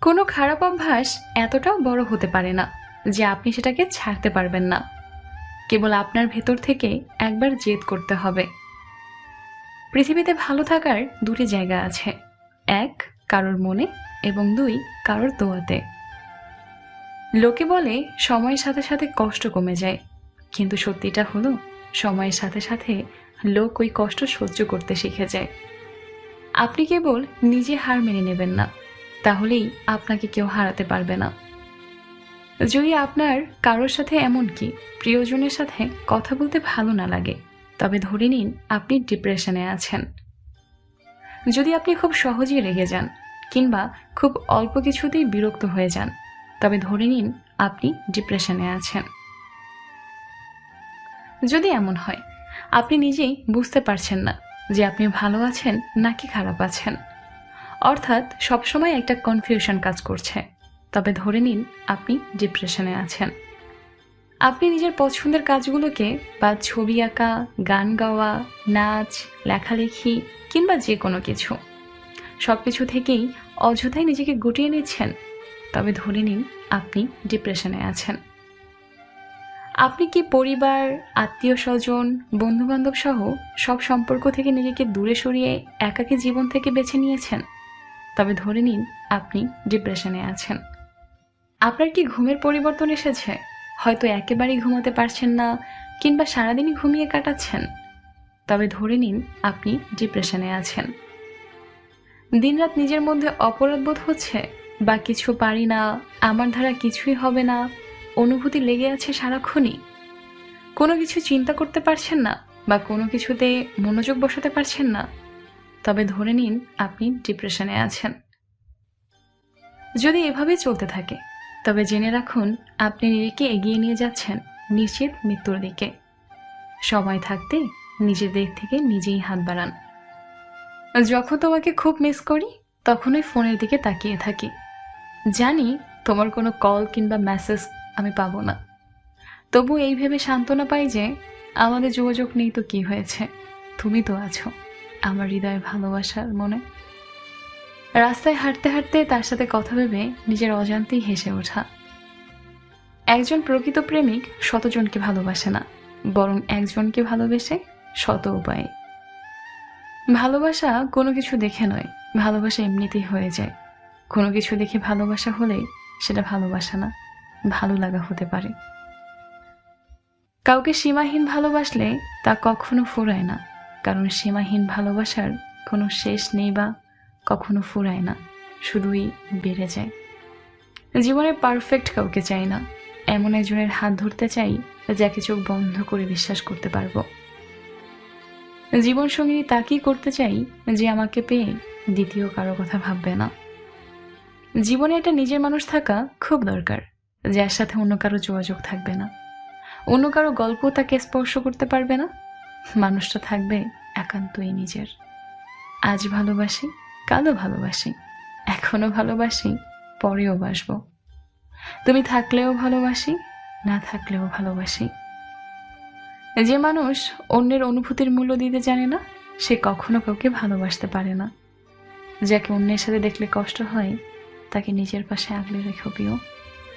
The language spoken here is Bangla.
কোনো খারাপ অভ্যাস এতটাও বড় হতে পারে না যে আপনি সেটাকে ছাড়তে পারবেন না। কেবল আপনার ভেতর থেকে একবার জেদ করতে হবে। পৃথিবীতে ভালো থাকার দুটি জায়গা আছে। এক, কারোর মনে এবং দুই, কারোর দোয়াতে। লোকে বলে, সময়ের সাথে সাথে কষ্ট কমে যায়। কিন্তু সত্যিটা হলো, সময়ের সাথে সাথে লোক ওই কষ্ট সহ্য করতে শিখে যায়। আপনি কেবল নিজে হার মেনে নেবেন না। তাহলেই আপনাকে কেউ হারাতে পারবে না। যদি আপনার কারোর সাথে এমন কি? প্রিয়জনের সাথে কথা বলতে ভালো না লাগে। তবে ধরে নিন, আপনি ডিপ্রেশনে আছেন। যদি আপনি খুব সহজেই রেগে যান, কিংবা খুব অল্প কিছুতেই বিরক্ত হয়ে যান, তবে ধরে নিন, আপনি ডিপ্রেশনে আছেন। যদি এমন হয়, আপনি নিজেই বুঝতে পারছেন না যে আপনি ভালো আছেন নাকি খারাপ আছেন। অর্থাৎ সবসময় একটা কনফিউশন কাজ করছে। তবে ধরে নিন, আপনি ডিপ্রেশনে আছেন। আপনি নিজের পছন্দের কাজগুলোকে বা ছবি আঁকা, গান গাওয়া, নাচ, লেখালেখি কিংবা যে কোনো কিছু সব কিছু থেকেই অযথাই নিজেকে গুটিয়ে নিচ্ছেন। তবে ধরে নিন, আপনি ডিপ্রেশনে আছেন। আপনি কি পরিবার আত্মীয় স্বজন বন্ধুবান্ধব সহ সব সম্পর্ক থেকে নিজেকে দূরে সরিয়ে একাকী জীবন থেকে বেছে নিয়েছেন? তবে ধরে নিন, আপনি ডিপ্রেশনে আছেন। আপনার কি ঘুমের পরিবর্তন এসেছে? হয়তো একেবারেই ঘুমাতে পারছেন না, কিংবা সারাদিনই ঘুমিয়ে কাটাচ্ছেন। তবে ধরে নিন, আপনি ডিপ্রেশনে আছেন। দিনরাত নিজের মধ্যে অপরাধ বোধ হচ্ছে, বা কিছু পারি না, আমার দ্বারা কিছুই হবে না, অনুভূতি লেগে আছে সারাক্ষণই। কোনো কিছু চিন্তা করতে পারছেন না, বা কোনো কিছুতে মনোযোগ বসাতে পারছেন না। তবে ধরে নিন, আপনি ডিপ্রেশনে আছেন। যদি এভাবে চলতে থাকে, তবে জেনে রাখুন, আপনি নিজেকে এগিয়ে নিয়ে যাচ্ছেন নিশ্চিত মৃত্যুর দিকে। সময় থাকতে নিজের দিক থেকে নিজেই হাত বাড়ান। যখন তোমাকে খুব মিস করি, তখনই ফোনের দিকে তাকিয়ে থাকি। জানি তোমার কোনো কল কিংবা মেসেজ আমি পাবো না। তবু এই ভেবে সান্ত্বনা পাই যে, আমাদের যোগাযোগ নেই তো কি হয়েছে? তুমি তো আছো। আমার হৃদয়ে ভালোবাসার মনে। রাস্তায় হাঁটতে হাঁটতে তার সাথে কথা ভেবে নিজের অজান্তেই হেসে ওঠা। একজন প্রকৃত প্রেমিক শতজনকে ভালোবাসে না, বরং একজনকে ভালোবেসে শত উপায়ে। ভালোবাসা কোনো কিছু দেখে নয়, ভালোবাসা এমনিতেই হয়ে যায়। কোনো কিছু দেখে ভালোবাসা হলে সেটা ভালোবাসা না, ভালো লাগা হতে পারে। কাউকে সীমাহীন ভালোবাসলে তা কখনো ফুরায় না। কারণ সীমাহীন ভালোবাসার কোনো শেষ নেই বা কখনো ফুরায় না, শুধুই বেড়ে যায়। জীবনে পারফেক্ট কাউকে চাই না, এমন একজনের হাত ধরতে চাই যাকে চোখ বন্ধ করে বিশ্বাস করতে পারব। জীবন সঙ্গিনী তাকেই করতে চাই যে আমাকে পেয়ে দ্বিতীয় কারও কথা ভাববে না? জীবনে একটা নিজের মানুষ থাকা খুব দরকার, যার সাথে অন্য কারও যোগাযোগ থাকবে না। অন্য কারও গল্প তাকে স্পর্শ করতে পারবে না মানুষটা থাকবে একান্তই নিজের। আজ ভালোবাসি, কালও ভালোবাসি এখনও ভালোবাসি, পরেও বাসবো। তুমি থাকলেও ভালোবাসি, না থাকলেও ভালোবাসি। যে মানুষ অন্যের অনুভূতির মূল্য দিতে জানে না, সে কখনো কাউকে ভালোবাসতে পারে না। যাকে অন্যের সাথে দেখলে কষ্ট হয়, তাকে নিজের পাশে আগলে রেখো প্রিয়।